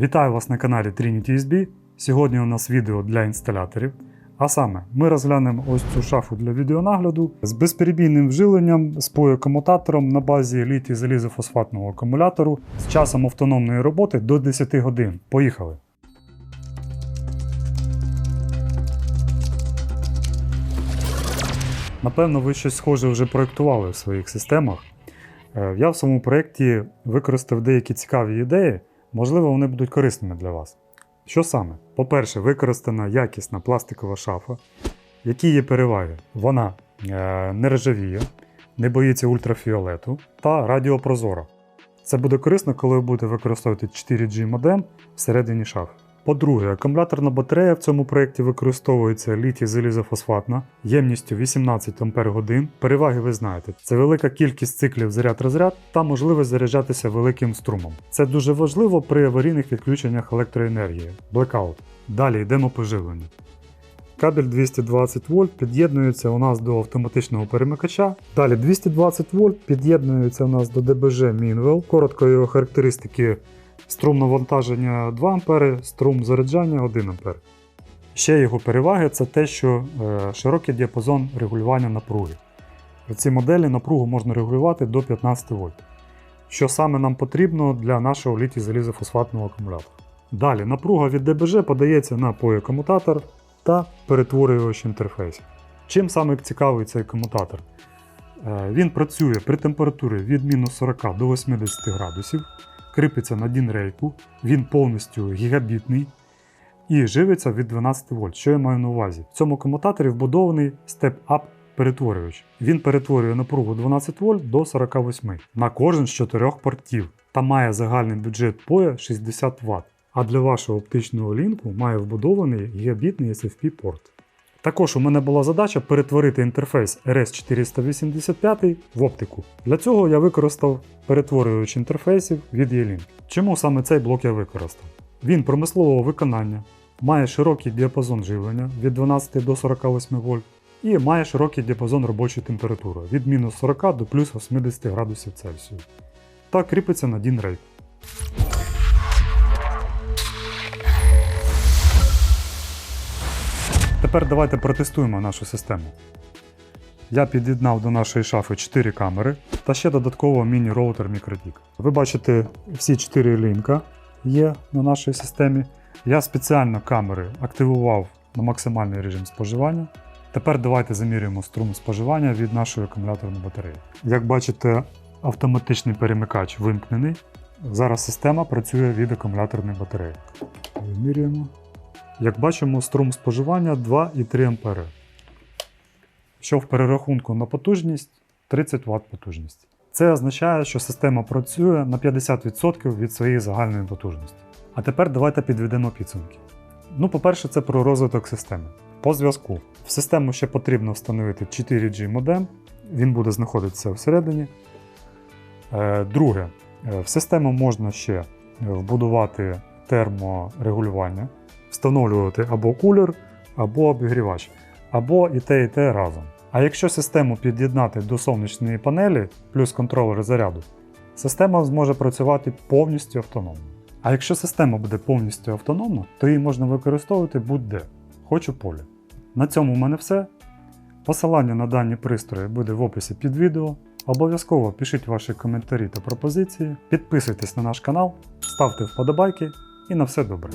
Вітаю вас на каналі Trinity USB. Сьогодні у нас відео для інсталяторів. А саме, ми розглянемо ось цю шафу для відеонагляду з безперебійним вжиленням з комутатором на базі літій залізофосфатного акумулятору з часом автономної роботи до 10 годин. Поїхали! Напевно, ви щось схоже вже проєктували в своїх системах. Е, Я в своєму проєкті використав деякі цікаві ідеї, можливо, вони будуть корисними для вас. Що саме? По-перше, використана якісна пластикова шафа. Які є переваги? Вона е, не ржавіє, не боїться ультрафіолету та радіопрозора. Це буде корисно, коли ви будете використовувати 4G модем всередині шафи. По-друге, акумуляторна батарея в цьому проєкті використовується літій залізофосфатна ємністю 18 Ах. Переваги ви знаєте. Це велика кількість циклів заряд-розряд та можливість заряджатися великим струмом. Це дуже важливо при аварійних відключеннях електроенергії. Blackout. Далі йдемо по живленню. Кабель 220 вольт під'єднується у нас до автоматичного перемикача. Далі 220 вольт під'єднується у нас до DBG Minwell. Коротко його характеристики струм навантаження 2 А, струм заряджання 1 А. Ще його переваги це те, що е, широкий діапазон регулювання напруги. В цій моделі напругу можна регулювати до 15 вольт. Що саме нам потрібно для нашого літій залізофосфатного акумулятора. Далі напруга від DBG подається на POE-комутатор та перетворювач інтерфейсів. Чим саме цікавий цей комутатор? Е, Він працює при температурі від мінус 40 до 80 градусів, кріпиться на дін-рейку, він повністю гігабітний і живиться від 12 вольт. Що я маю на увазі? В цьому комутаторі вбудований степ-ап перетворювач. Він перетворює напругу 12 вольт до 48 на кожен з чотирьох портів та має загальний бюджет POE 60 Вт. А для вашого оптичного лінку має вбудований гігабітний SFP порт. Також у мене була задача перетворити інтерфейс RS485 в оптику. Для цього я використав перетворювач інтерфейсів від E-Link. Чому саме цей блок я використав? Він промислового виконання, має широкий діапазон живлення від 12 до 48 вольт і має широкий діапазон робочої температури від мінус 40 до плюс 80 градусів Цельсію. Та кріпиться на DIN рейк. Тепер давайте протестуємо нашу систему. Я під'єднав до нашої шафи 4 камери та ще додатково міні-роутер MicroTik. Ви бачите, всі 4 лінка є на нашій системі. Я спеціально камери активував на максимальний режим споживання. Тепер давайте замірюємо струм споживання від нашої акумуляторної батареї. Як бачите, автоматичний перемикач вимкнений. Зараз система працює від акумуляторної батареї. Вимірюємо. Як бачимо, струм споживання 2,3 А. Що в перерахунку на потужність 30 Вт потужність. Це означає, що система працює на 50% від своєї загальної потужності. А тепер давайте підведемо підсумки. Ну, по-перше, це про розвиток системи. По зв'язку. В систему ще потрібно встановити 4G модем, він буде знаходитися всередині. Е, Друге, е, в систему можна ще е, вбудувати терморегулювання, встановлювати або кулер, або обігрівач, або і те, і те разом. А якщо систему під'єднати до сонячної панелі плюс контролер заряду, система зможе працювати повністю автономно. А якщо система буде повністю автономна, то її можна використовувати будь-де, хоч у полі. На цьому в мене все. Посилання на дані пристрої буде в описі під відео. Обов'язково пишіть ваші коментарі та пропозиції, підписуйтесь на наш канал, ставте вподобайки і на все добре.